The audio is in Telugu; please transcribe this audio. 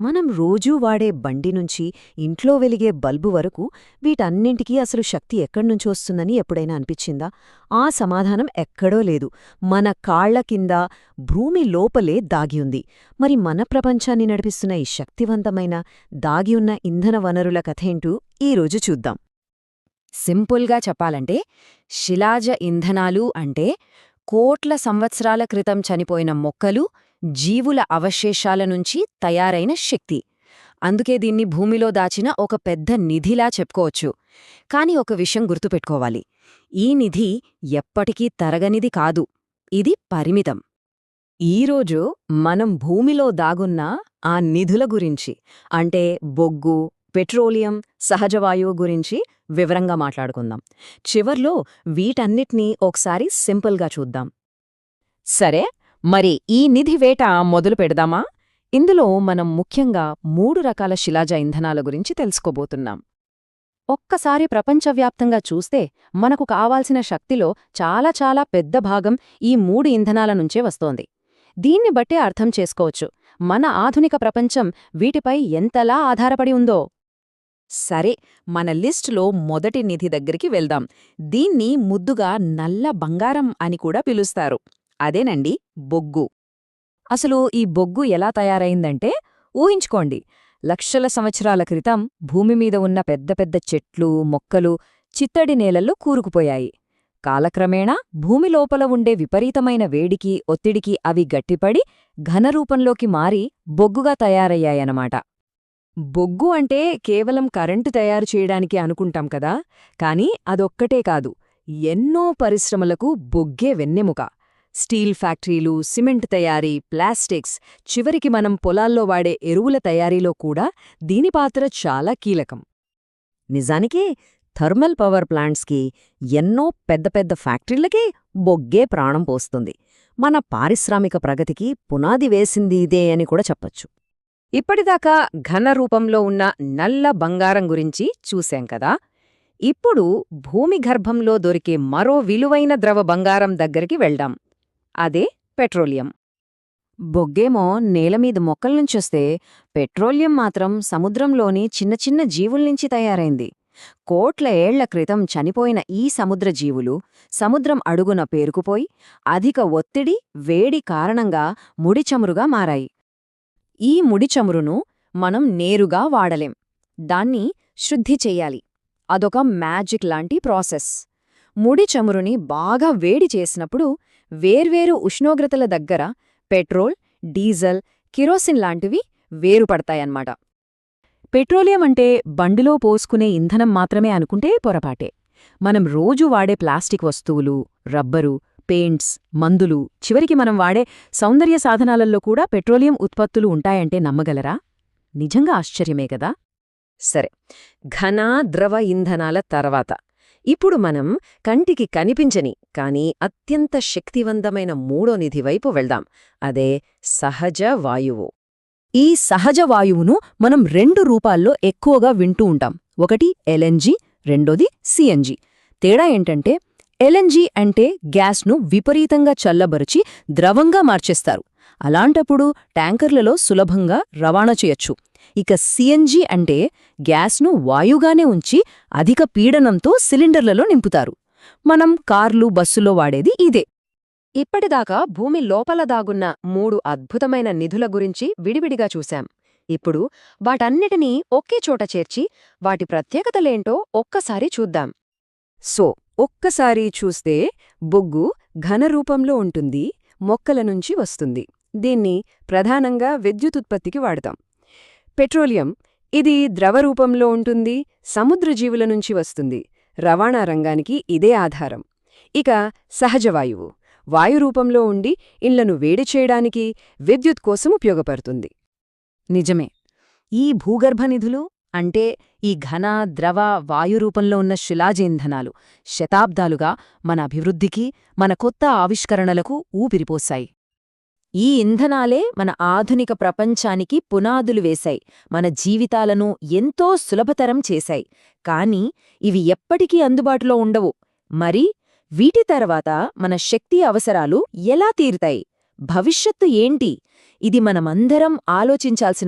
మనం రోజూ వాడే బండి నుంచి ఇంట్లో వెలిగే బల్బు వరకు వీటన్నింటికీ అసలు శక్తి ఎక్కడ్నుంచొస్తుందని ఎప్పుడైనా అనిపించిందా? ఆ సమాధానం ఎక్కడో లేదు. మన కాళ్ళ కింద భూమి లోపలే దాగియుంది మరి మన ప్రపంచాన్ని నడిపిస్తున్న ఈ శక్తివంతమైన దాగియున్న ఇంధన వనరుల కథేంటూ ఈరోజు చూద్దాం. సింపుల్గా చెప్పాలంటే శిలాజ ఇంధనాలు అంటే కోట్ల సంవత్సరాల క్రితం చనిపోయిన మొక్కలు జీవుల అవశేషాల నుంచి తయారైన శక్తి. అందుకే దీన్ని భూమిలో దాచిన ఒక పెద్ద నిధిలా చెప్పుకోవచ్చు. కాని ఒక విషయం గుర్తుపెట్టుకోవాలి. ఈ నిధి ఎప్పటికీ తరగనిది కాదు. ఇది పరిమితం. ఈరోజు మనం భూమిలో దాగున్న ఆ నిధుల గురించి అంటే బొగ్గు పెట్రోలియం సహజవాయువు గురించి వివరంగా మాట్లాడుకుందాం. చివర్లో వీటన్నిటినీ ఒకసారి సింపుల్గా చూద్దాం. సరే? మరి ఈ నిధి వేట మొదలు పెడదామా? ఇందులో మనం ముఖ్యంగా మూడు రకాల శిలాజ ఇంధనాల గురించి తెలుసుకోబోతున్నాం. ఒక్కసారి ప్రపంచవ్యాప్తంగా చూస్తే మనకు కావాల్సిన శక్తిలో చాలా చాలా పెద్ద భాగం ఈ మూడు ఇంధనాల నుంచే వస్తోంది. దీన్ని బట్టే అర్థం చేసుకోవచ్చు మన ఆధునిక ప్రపంచం వీటిపై ఎంతలా ఆధారపడి ఉందో. సరే మన లిస్టులో మొదటి నిధి దగ్గరికి వెళ్దాం. దీన్ని ముద్దుగా నల్ల బంగారం అని కూడా పిలుస్తారు. అదేనండి బొగ్గు. అసలు ఈ బొగ్గు ఎలా తయారైందంటే ఊహించుకోండి. లక్షల సంవత్సరాల క్రితం భూమి మీద ఉన్న పెద్ద పెద్ద చెట్లు మొక్కలు చిత్తడి నేలల్లో కూరుకుపోయాయి. కాలక్రమేణా భూమి లోపల ఉండే విపరీతమైన వేడికి ఒత్తిడికి అవి గట్టిపడి ఘనరూపంలోకి మారి బొగ్గుగా తయారయ్యాయనమాట బొగ్గు అంటే కేవలం కరెంటు తయారు చేయడానికి అనుకుంటాం కదా కాని అదొక్కటే కాదు ఎన్నో పరిశ్రమలకు బొగ్గే వెన్నెముక. స్టీల్ ఫ్యాక్టరీలు సిమెంట్ తయారీ ప్లాస్టిక్స్ చివరికి మనం పొలాల్లో వాడే ఎరువుల తయారీలో కూడా దీని పాత్ర చాలా కీలకం. నిజానికి థర్మల్ పవర్ ప్లాంట్స్కి ఎన్నో పెద్ద పెద్ద ఫ్యాక్టరీలకే బొగ్గే ప్రాణం పోస్తుంది. మన పారిశ్రామిక ప్రగతికి పునాది వేసింది ఇదే అని కూడా చెప్పొచ్చు. ఇప్పటిదాకా ఘన రూపంలో ఉన్న నల్ల బంగారం గురించి చూశాం కదా? ఇప్పుడు భూమి గర్భంలో దొరికే మరో విలువైన ద్రవ బంగారం దగ్గరికి వెళ్దాం. అదే పెట్రోలియం. బొగ్గేమో నేలమీద మొక్కల్నుంచొస్తే పెట్రోలియం మాత్రం సముద్రంలోని చిన్న చిన్న జీవుల్నించి తయారైంది. కోట్ల ఏళ్ళ క్రితం చనిపోయిన ఈ సముద్ర జీవులు సముద్రం అడుగున పేరుకుపోయి అధిక ఒత్తిడి వేడి కారణంగా ముడిచమురుగా మారాయి. ఈ ముడిచమురును మనం నేరుగా వాడలేం. దాన్ని శుద్ధి చెయ్యాలి అదొక మ్యాజిక్ లాంటి ప్రాసెస్. ముడి చమురుని బాగా వేడి చేసినప్పుడు వేర్వేరు ఉష్ణోగ్రతల దగ్గర పెట్రోల్ డీజల్ కిరోసిన్ లాంటివి వేరుపడతాయన్నమాట. పెట్రోలియం అంటే బండిలో పోసుకునే ఇంధనం మాత్రమే అనుకుంటే పొరపాటే. మనం రోజూ వాడే ప్లాస్టిక్ వస్తువులు రబ్బరు పెయింట్స్ మందులు చివరికి మనం వాడే సౌందర్య సాధనాలలో కూడా పెట్రోలియం ఉత్పత్తులు ఉంటాయంటే నమ్మగలరా? నిజంగా ఆశ్చర్యమే కదా? సరే ఘన ద్రవ ఇంధనాల తర్వాత. ఇప్పుడు మనం కంటికి కనిపించని కానీ అత్యంత శక్తివంతమైన మూడో నిధి వైపు వెళ్దాం. అదే సహజ వాయువు. ఈ సహజ వాయువును మనం రెండు రూపాల్లో ఎక్కువగా వింటూ ఉంటాం. ఒకటి ఎల్ఎన్జి రెండోది సిఎన్జి తేడా ఏంటంటే ఎల్ఎన్జి అంటే గ్యాస్ను విపరీతంగా చల్లబరిచి ద్రవంగా మార్చేస్తారు. అలాంటప్పుడు ట్యాంకర్లలో సులభంగా రవాణా చేయొచ్చు. ఇక సిఎన్జీ అంటే గ్యాస్ను వాయుగానే ఉంచి అధిక పీడనంతో సిలిండర్లలో నింపుతారు. మనం కార్లు బస్సులో వాడేది ఇదే. ఇప్పటిదాకా భూమి లోపల దాగున్న మూడు అద్భుతమైన నిధుల గురించి విడివిడిగా చూశాం. ఇప్పుడు వాటన్నిటినీ ఒకే చోట చేర్చి వాటి ప్రత్యేకతలేంటో ఒక్కసారి చూద్దాం. సో ఒక్కసారి చూస్తే బొగ్గు ఘనరూపంలో ఉంటుంది మొక్కల నుంచి వస్తుంది. దీన్ని ప్రధానంగా విద్యుతుత్పత్తికి వాడతాం. పెట్రోలియం ఇది ద్రవరూపంలో ఉంటుంది సముద్ర జీవుల నుంచి వస్తుంది. రవాణా రంగానికి ఇదే ఆధారం. ఇక సహజవాయువు వాయురూపంలో ఉండి ఇళ్ళను వేడి చేయడానికి విద్యుత్ కోసం ఉపయోగపడుతుంది. నిజమే. ఈ భూగర్భ నిధులు అంటే ఈ ఘన ద్రవ వాయురూపంలో ఉన్న శిలాజేంధనాలు శతాబ్దాలుగా మన అభివృద్ధికి మన కొత్త ఆవిష్కరణలకు ఊపిరిపోశాయి. ఈ ఇంధనాలే మన ఆధునిక ప్రపంచానికి పునాదులు వేశాయి. మన జీవితాలను ఎంతో సులభతరం చేశాయి. కాని ఇవి ఎప్పటికీ అందుబాటులో ఉండవు. మరి వీటి తర్వాత మన శక్తి అవసరాలు ఎలా తీరుతాయి? భవిష్యత్తు ఏంటి? ఇది మనమందరం ఆలోచించాల్సిన